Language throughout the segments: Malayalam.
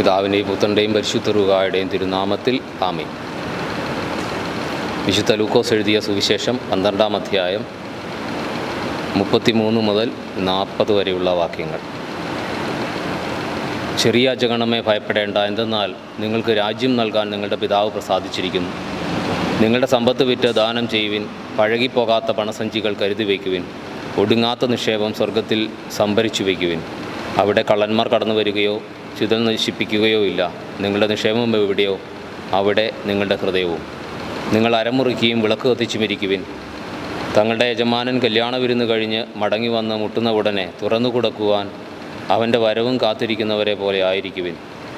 പിതാവിന്റെയും പുത്രന്റെയും പരിശുദ്ധ റുകായുടെയും തിരുനാമത്തിൽ ആമീൻ. വിശുദ്ധ ലൂക്കോസ് എഴുതിയ സുവിശേഷം പന്ത്രണ്ടാം അധ്യായം മുപ്പത്തിമൂന്ന് മുതൽ നാൽപ്പത് വരെയുള്ള വാക്യങ്ങൾ. ചെറിയ ജഗണമേ ഭയപ്പെടേണ്ട. എന്തെന്നാൽ നിങ്ങൾക്ക് രാജ്യം നൽകാൻ നിങ്ങളുടെ പിതാവ് പ്രസാദിച്ചിരിക്കുന്നു. നിങ്ങളുടെ സമ്പത്ത് വിറ്റ് ദാനം ചെയ്യുവിൻ. പഴകിപ്പോകാത്ത പണസഞ്ചികൾ കരുതി വയ്ക്കുവിൻ. ഒടുങ്ങാത്ത നിക്ഷേപം സ്വർഗത്തിൽ സംഭരിച്ചു വയ്ക്കുവിൻ. അവിടെ കള്ളന്മാർ കടന്നു വരികയോ ചിതൽ നശിപ്പിക്കുകയോ ഇല്ല. നിങ്ങളുടെ നിക്ഷേപം എവിടെയോ? അവിടെ നിങ്ങളുടെ ഹൃദയവും. നിങ്ങൾ അരമുറിക്കുകയും വിളക്ക് കത്തിച്ചും ഇരിക്കുവിൻ തങ്ങളുടെ യജമാനൻ കല്യാണ വിരുന്ന് കഴിഞ്ഞ് മടങ്ങി വന്ന് മുട്ടുന്ന ഉടനെ തുറന്നു കൊടുക്കുവാൻ അവന്റെ വരവും കാത്തിരിക്കുന്നവരെ പോലെ ആയിരിക്കുവിൻ.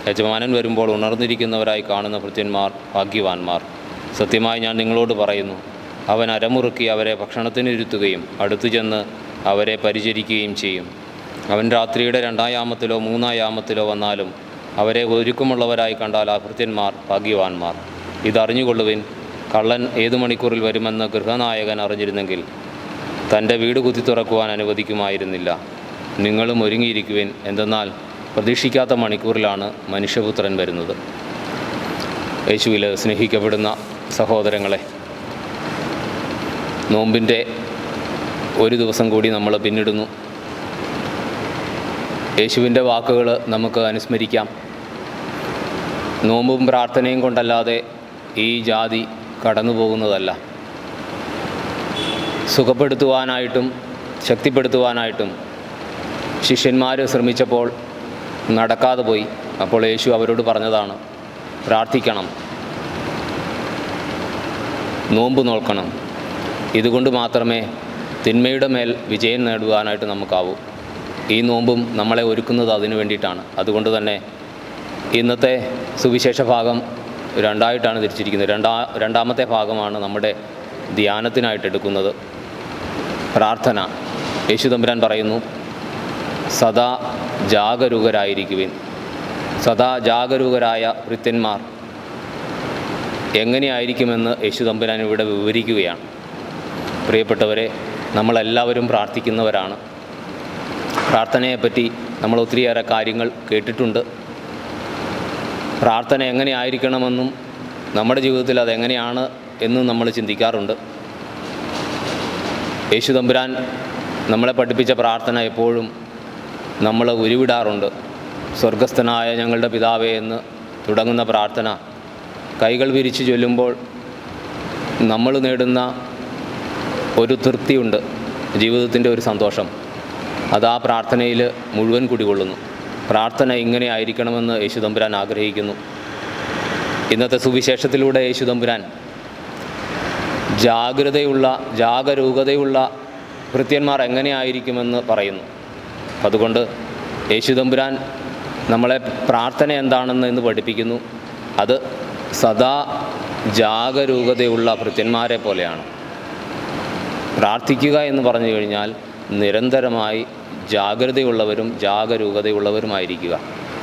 യജമാനൻ വരുമ്പോൾ ഉണർന്നിരിക്കുന്നവരായി കാണുന്ന ഭൃത്യന്മാർ ഭാഗ്യവാന്മാർ. സത്യമായി ഞാൻ നിങ്ങളോട് പറയുന്നു അവൻ അരമുറുക്കി അവരെ ഭക്ഷണത്തിനിരുത്തുകയും അടുത്തു ചെന്ന് അവരെ പരിചരിക്കുകയും ചെയ്യും. അവൻ രാത്രിയുടെ രണ്ടായാമത്തിലോ മൂന്നായാമത്തിലോ മൂന്നാം യാമത്തിലോ വന്നാലും അവരെ ഒരുക്കമുള്ളവരായി കണ്ടാൽ ആ ഭൃത്യന്മാർ ഭാഗ്യവാന്മാർ. ഇതറിഞ്ഞുകൊള്ളുവിൻ കള്ളൻ ഏതു മണിക്കൂറിൽ വരുമെന്ന് ഗൃഹനായകൻ അറിഞ്ഞിരുന്നെങ്കിൽ തന്റെ വീട് കുത്തി തുറക്കുവാൻ അനുവദിക്കുമായിരുന്നില്ല. നിങ്ങളും ഒരുങ്ങിയിരിക്കുവിൻ എന്തെന്നാൽ പ്രതീക്ഷിക്കാത്ത മണിക്കൂറിലാണ് മനുഷ്യപുത്രൻ വരുന്നത്. യേശുവിൽ സ്നേഹിക്കപ്പെടുന്ന സഹോദരങ്ങളെ നോമ്പിന്റെ ഒരു ദിവസം കൂടി നമ്മൾ പിന്നിടുന്നു. യേശുവിന്റെ വാക്കുകൾ നമുക്ക് അനുസ്മരിക്കാം. നോമ്പും പ്രാർത്ഥനയും കൊണ്ടല്ലാതെ ഈ ജാതി കടന്നു പോകുന്നതല്ല സുഖപ്പെടുത്തുവാനായിട്ടും ശക്തിപ്പെടുത്തുവാനായിട്ടും ശിഷ്യന്മാർ ശ്രമിച്ചപ്പോൾ നടക്കാതെ പോയി. അപ്പോൾ യേശു അവരോട് പറഞ്ഞതാണ് പ്രാർത്ഥിക്കണം. നോമ്പ് നോക്കണം ഇതുകൊണ്ട് മാത്രമേ തിന്മയുടെ മേൽ വിജയം നേടുവാനായിട്ട് നമുക്കാവൂ. ഈ നോമ്പും നമ്മളെ ഒരുക്കുന്നത് അതിനു വേണ്ടിയിട്ടാണ്. അതുകൊണ്ട് തന്നെ ഇന്നത്തെ സുവിശേഷ ഭാഗം രണ്ടായിട്ടാണ് തിരിച്ചിരിക്കുന്നത്. രണ്ടാ രണ്ടാമത്തെ ഭാഗമാണ് നമ്മുടെ ധ്യാനത്തിനായിട്ട് എടുക്കുന്നത്. പ്രാർത്ഥന. യേശുതമ്പുരാൻ പറയുന്നു സദാ ജാഗരൂകരായിരിക്കുവിൻ. സദാ ജാഗരൂകരായ ഭൃത്യന്മാർ എങ്ങനെയായിരിക്കുമെന്ന് യേശുതമ്പുരാൻ ഇവിടെ വിവരിക്കുകയാണ്. പ്രിയപ്പെട്ടവരെ നമ്മളെല്ലാവരും പ്രാർത്ഥിക്കുന്നവരാണ്. പ്രാർത്ഥനയെപ്പറ്റി നമ്മൾ ഒത്തിരിയേറെ കാര്യങ്ങൾ കേട്ടിട്ടുണ്ട്. പ്രാർത്ഥന എങ്ങനെ എങ്ങനെയായിരിക്കണമെന്നും നമ്മുടെ ജീവിതത്തിൽ അതെങ്ങനെയാണ് എന്നും നമ്മൾ ചിന്തിക്കാറുണ്ട്. യേശു തമ്പുരാൻ നമ്മളെ പഠിപ്പിച്ച പ്രാർത്ഥന എപ്പോഴും നമ്മൾ ഉരുവിടാറുണ്ട്. സ്വർഗസ്ഥനായ ഞങ്ങളുടെ പിതാവേ എന്ന് തുടങ്ങുന്ന പ്രാർത്ഥന കൈകൾ വിരിച്ച് ചൊല്ലുമ്പോൾ നമ്മൾ നേടുന്ന ഒരു തൃപ്തിയുണ്ട്. ജീവിതത്തിന്റെ ഒരു സന്തോഷം. അത് ആ പ്രാർത്ഥനയിൽ മുഴുവൻ കുടികൊള്ളുന്നു. പ്രാർത്ഥന ഇങ്ങനെ ആയിരിക്കണമെന്ന് യേശുദമ്പുരാൻ ആഗ്രഹിക്കുന്നു. ഇന്നത്തെ സുവിശേഷത്തിലൂടെ യേശുദമ്പുരാൻ ജാഗ്രതയുള്ള ജാഗരൂകതയുള്ള കൃത്യന്മാർ എങ്ങനെയായിരിക്കുമെന്ന് പറയുന്നു. അതുകൊണ്ട് യേശുദമ്പുരാൻ നമ്മളെ പ്രാർത്ഥന എന്താണെന്ന് ഇന്ന് പഠിപ്പിക്കുന്നു. അത് സദാ ജാഗരൂകതയുള്ള കൃത്യന്മാരെ പോലെയാണ്. പ്രാർത്ഥിക്കുക എന്ന് പറഞ്ഞു കഴിഞ്ഞാൽ നിരന്തരമായി ജാഗ്രതയുള്ളവരും ജാഗരൂകതയുള്ളവരുമായിരിക്കുക.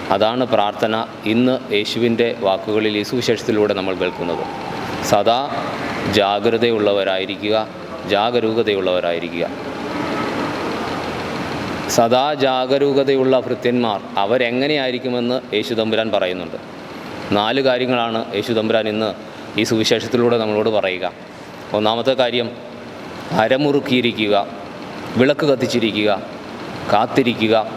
അതാണ് പ്രാർത്ഥന ഇന്ന് യേശുവിന്റെ വാക്കുകളിൽ ഈ സുവിശേഷത്തിലൂടെ നമ്മൾ കേൾക്കുന്നത്. സദാ ജാഗ്രതയുള്ളവരായിരിക്കുക ജാഗരൂകതയുള്ളവരായിരിക്കുക. സദാ ജാഗരൂകതയുള്ള ഭൃത്യന്മാർ അവരെങ്ങനെയായിരിക്കുമെന്ന് യേശു തമ്പുരാൻ പറയുന്നുണ്ട്. നാല് കാര്യങ്ങളാണ് യേശു തമ്പുരാൻ ഇന്ന് ഈ സുവിശേഷത്തിലൂടെ നമ്മളോട് പറയുക. ഒന്നാമത്തെ കാര്യം അരമുറുക്കിയിരിക്കുക വിളക്ക് കത്തിച്ചിരിക്കുക കാത്തിരിക്കുക.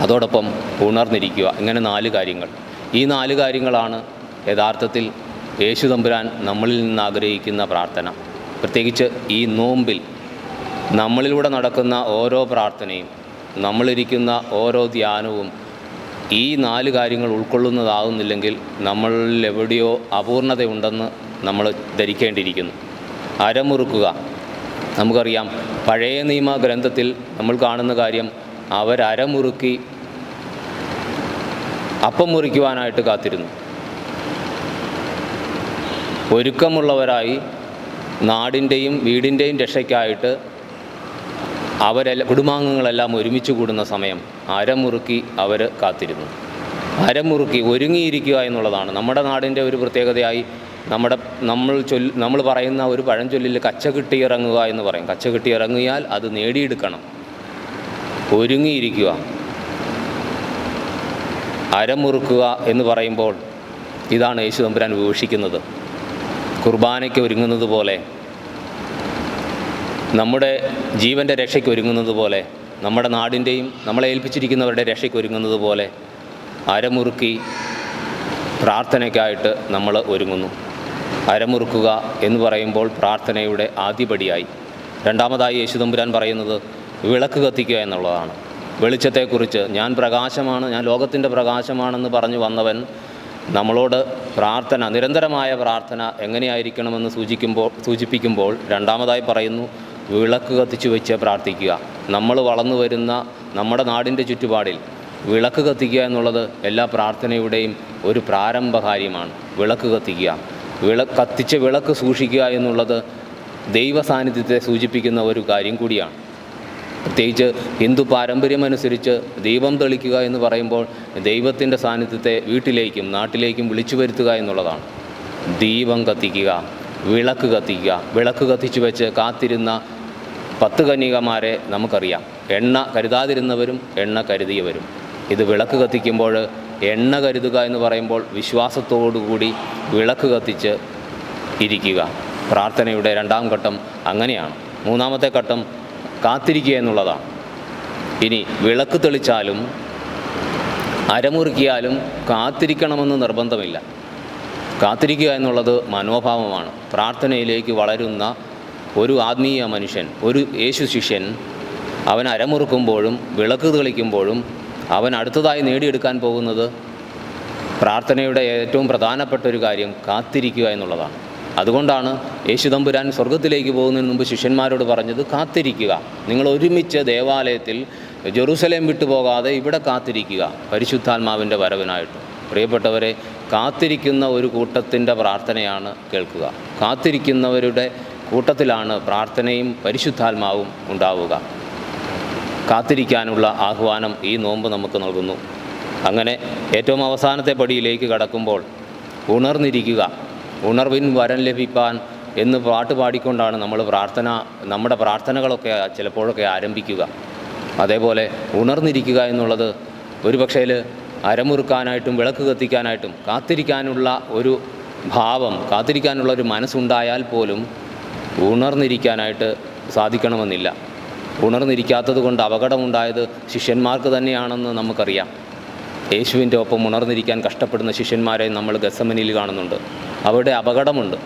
അതോടൊപ്പം ഉണർന്നിരിക്കുക. ഇങ്ങനെ നാല് കാര്യങ്ങൾ. ഈ നാല് കാര്യങ്ങളാണ് യഥാർത്ഥത്തിൽ യേശു തമ്പുരാൻ നമ്മളിൽ നിന്ന് ആഗ്രഹിക്കുന്ന പ്രാർത്ഥന. പ്രത്യേകിച്ച് ഈ നോമ്പിൽ നമ്മളിലൂടെ നടക്കുന്ന ഓരോ പ്രാർത്ഥനയും നമ്മളിരിക്കുന്ന ഓരോ ധ്യാനവും ഈ നാല് കാര്യങ്ങൾ ഉൾക്കൊള്ളുന്നതാകുന്നില്ലെങ്കിൽ നമ്മളിൽ എവിടെയോ അപൂർണതയുണ്ടെന്ന് നമ്മൾ ധരിക്കേണ്ടിയിരിക്കുന്നു. അരമുറുക്കുക. നമുക്കറിയാം പഴയ നിയമ ഗ്രന്ഥത്തിൽ നമ്മൾ കാണുന്ന കാര്യം അവരമുറുക്കി അപ്പം മുറിക്കുവാനായിട്ട് കാത്തിരുന്നു. ഒരുക്കമുള്ളവരായി നാടിന്റെയും വീടിന്റെയും രക്ഷയ്ക്കായിട്ട് അവരെല്ലാം കുടുംബാംഗങ്ങളെല്ലാം ഒരുമിച്ച് കൂടുന്ന സമയം അരമുറുക്കി അവർ കാത്തിരുന്നു. അരമുറുക്കി ഒരുങ്ങിയിരിക്കുക എന്നുള്ളതാണ്. നമ്മുടെ നാടിന്റെ ഒരു പ്രത്യേകതയായി നമ്മുടെ നമ്മൾ ചൊൽ നമ്മൾ പറയുന്ന ഒരു പഴഞ്ചൊല്ലിൽ കച്ച കിട്ടി ഇറങ്ങുക എന്ന് പറയും. കച്ച കിട്ടി ഇറങ്ങിയാൽ അത് നേടിയെടുക്കണം. ഒരുങ്ങിയിരിക്കുക. അരമുറുക്കുക എന്ന് പറയുമ്പോൾ ഇതാണ് യേശു തമ്പുരാൻ വിവക്ഷിക്കുന്നത് കുർബാനയ്ക്ക് ഒരുങ്ങുന്നത് പോലെ നമ്മുടെ ജീവന്റെ രക്ഷയ്ക്ക് ഒരുങ്ങുന്നത് പോലെ നമ്മുടെ നാടിന്റെയും നമ്മളെ ഏൽപ്പിച്ചിരിക്കുന്നവരുടെ രക്ഷയ്ക്ക് ഒരുങ്ങുന്നത് പോലെ അരമുറുക്കി പ്രാർത്ഥനയ്ക്കായിട്ട് നമ്മൾ ഒരുങ്ങുന്നു. അരമുറുക്കുക എന്ന് പറയുമ്പോൾ പ്രാർത്ഥനയുടെ ആദ്യപടിയായി. രണ്ടാമതായി യേശുദമ്പുരാൻ പറയുന്നത് വിളക്ക് കത്തിക്കുക എന്നുള്ളതാണ്. വെളിച്ചത്തെക്കുറിച്ച് ഞാൻ പ്രകാശമാണ് ഞാൻ ലോകത്തിന്റെ പ്രകാശമാണെന്ന് പറഞ്ഞു വന്നവൻ നമ്മളോട് പ്രാർത്ഥന നിരന്തരമായ പ്രാർത്ഥന എങ്ങനെയായിരിക്കണമെന്ന് സൂചിക്കുമ്പോൾ സൂചിപ്പിക്കുമ്പോൾ രണ്ടാമതായി പറയുന്നു വിളക്ക് കത്തിച്ചു വെച്ച് പ്രാർത്ഥിക്കുക. നമ്മൾ വളർന്നു വരുന്ന നമ്മുടെ നാടിന്റെ ചുറ്റുപാടിൽ വിളക്ക് കത്തിക്കുക എന്നുള്ളത് എല്ലാ പ്രാർത്ഥനയുടെയും ഒരു പ്രാരംഭ കാര്യമാണ് വിളക്ക് കത്തിക്കുക. വിള കത്തിച്ച് വിളക്ക് സൂക്ഷിക്കുക എന്നുള്ളത് ദൈവ സാന്നിധ്യത്തെ സൂചിപ്പിക്കുന്ന ഒരു കാര്യം കൂടിയാണ്. പ്രത്യേകിച്ച് ഹിന്ദു പാരമ്പര്യമനുസരിച്ച് ദീപം തെളിക്കുക എന്ന് പറയുമ്പോൾ ദൈവത്തിന്റെ സാന്നിധ്യത്തെ വീട്ടിലേക്കും നാട്ടിലേക്കും വിളിച്ചു വരുത്തുക എന്നുള്ളതാണ്. ദീപം കത്തിക്കുക വിളക്ക് കത്തിക്കുക വിളക്ക് കത്തിച്ചു വെച്ച് കാത്തിരുന്ന പത്ത് കന്യകമാരെ നമുക്കറിയാം. എണ്ണ കരുതാതിരുന്നവരും എണ്ണ കരുതിയവരും. ഇത് വിളക്ക് കത്തിക്കുമ്പോൾ എണ്ണ കരുതുക എന്ന് പറയുമ്പോൾ വിശ്വാസത്തോടുകൂടി വിളക്ക് കത്തിച്ച് ഇരിക്കുക. പ്രാർത്ഥനയുടെ രണ്ടാം ഘട്ടം അങ്ങനെയാണ്. മൂന്നാമത്തെ ഘട്ടം കാത്തിരിക്കുക എന്നുള്ളതാണ്. ഇനി വിളക്ക് തെളിച്ചാലും അരമുറുക്കിയാലും കാത്തിരിക്കണമെന്ന് നിർബന്ധമില്ല. കാത്തിരിക്കുക എന്നുള്ളത് മനോഭാവമാണ്. പ്രാർത്ഥനയിലേക്ക് വളരുന്ന ഒരു ആത്മീയ മനുഷ്യൻ ഒരു യേശു ശിഷ്യൻ അവൻ അരമുറുക്കുമ്പോഴും വിളക്ക് തെളിക്കുമ്പോഴും അവൻ അടുത്തതായി നേടിയെടുക്കാൻ പോകുന്നത് പ്രാർത്ഥനയുടെ ഏറ്റവും പ്രധാനപ്പെട്ട ഒരു കാര്യം കാത്തിരിക്കുക എന്നുള്ളതാണ്. അതുകൊണ്ടാണ് യേശുദമ്പുരാൻ സ്വർഗത്തിലേക്ക് പോകുന്നതിന് മുമ്പ് ശിഷ്യന്മാരോട് പറഞ്ഞത് കാത്തിരിക്കുക. നിങ്ങൾ ഒരുമിച്ച് ദേവാലയത്തിൽ ജെറൂസലേം വിട്ടുപോകാതെ ഇവിടെ കാത്തിരിക്കുക പരിശുദ്ധാത്മാവിന്റെ വരവിനായിട്ട്. പ്രിയപ്പെട്ടവരെ കാത്തിരിക്കുന്ന ഒരു കൂട്ടത്തിന്റെ പ്രാർത്ഥനയാണ് കേൾക്കുക. കാത്തിരിക്കുന്നവരുടെ കൂട്ടത്തിലാണ് പ്രാർത്ഥനയും പരിശുദ്ധാത്മാവും ഉണ്ടാവുക. കാത്തിരിക്കാനുള്ള ആഹ്വാനം ഈ നോമ്പ് നമുക്ക് നൽകുന്നു. അങ്ങനെ ഏറ്റവും അവസാനത്തെ പടിയിലേക്ക് കടക്കുമ്പോൾ ഉണർന്നിരിക്കുക. ഉണർവിൻ വരം ലഭിപ്പാൻ എന്ന് പാട്ട് പാടിക്കൊണ്ടാണ് നമ്മൾ പ്രാർത്ഥന നമ്മുടെ പ്രാർത്ഥനകളൊക്കെ ചിലപ്പോഴൊക്കെ ആരംഭിക്കുക. അതേപോലെ ഉണർന്നിരിക്കുക എന്നുള്ളത് ഒരു പക്ഷേ അരമുറുക്കാനായിട്ടും വിളക്ക് കത്തിക്കാനായിട്ടും കാത്തിരിക്കാനുള്ള ഒരു ഭാവം കാത്തിരിക്കാനുള്ള ഒരു മനസ്സുണ്ടായാൽ പോലും ഉണർന്നിരിക്കാനായിട്ട് സാധിക്കണമെന്നില്ല. ഉണർന്നിരിക്കാത്തത് കൊണ്ട് അപകടമുണ്ടായത് ശിഷ്യന്മാർക്ക് തന്നെയാണെന്ന് നമുക്കറിയാം. യേശുവിന്റെ ഒപ്പം ഉണർന്നിരിക്കാൻ കഷ്ടപ്പെടുന്ന ശിഷ്യന്മാരെ നമ്മൾ ഗസമനിൽ കാണുന്നുണ്ട്. അവിടെ അപകടമുണ്ട്.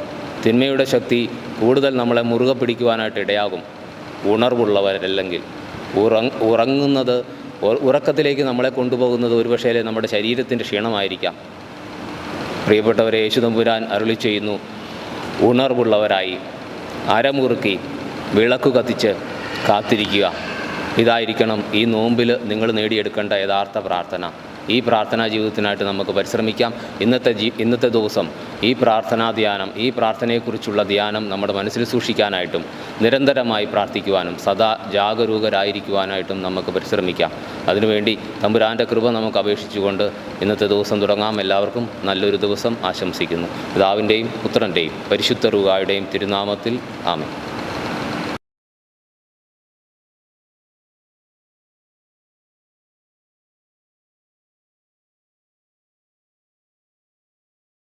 തിന്മയുടെ ശക്തി കൂടുതൽ നമ്മളെ മുറുകെ പിടിക്കുവാനായിട്ട് ഇടയാകും. ഉണർവുള്ളവരല്ലെങ്കിൽ. ഉറങ് ഉറങ്ങുന്നത് ഉറക്കത്തിലേക്ക് നമ്മളെ കൊണ്ടുപോകുന്നത് ഒരുപക്ഷേ നമ്മുടെ ശരീരത്തിന്റെ ക്ഷീണമായിരിക്കാം. പ്രിയപ്പെട്ടവരെ യേശുദമ്പുരാൻ അരുളി ചെയ്യുന്നു. ഉണർവുള്ളവരായി അരമുറുക്കി വിളക്ക് കത്തിച്ച് കാത്തിരിക്കുക. ഇതായിരിക്കണം ഈ നോമ്പിൽ നിങ്ങൾ നേടിയെടുക്കേണ്ട യഥാർത്ഥ പ്രാർത്ഥന. ഈ പ്രാർത്ഥനാ ജീവിതത്തിനായിട്ട് നമുക്ക് പരിശ്രമിക്കാം. ഇന്നത്തെ ജീ ഇന്നത്തെ ദിവസം ഈ പ്രാർത്ഥനാ ധ്യാനം ഈ പ്രാർത്ഥനയെക്കുറിച്ചുള്ള ധ്യാനം നമ്മുടെ മനസ്സിൽ സൂക്ഷിക്കാനായിട്ടും നിരന്തരമായി പ്രാർത്ഥിക്കുവാനും സദാ ജാഗരൂകരായിരിക്കുവാനായിട്ടും നമുക്ക് പരിശ്രമിക്കാം. അതിനുവേണ്ടി തമ്പുരാന്റെ കൃപ നമുക്ക് അപേക്ഷിച്ചുകൊണ്ട് ഇന്നത്തെ ദിവസം തുടങ്ങാം. എല്ലാവർക്കും നല്ലൊരു ദിവസം ആശംസിക്കുന്നു. പിതാവിന്റെയും പുത്രന്റെയും പരിശുദ്ധ റുകായുടെയും തിരുനാമത്തിൽ ആമേ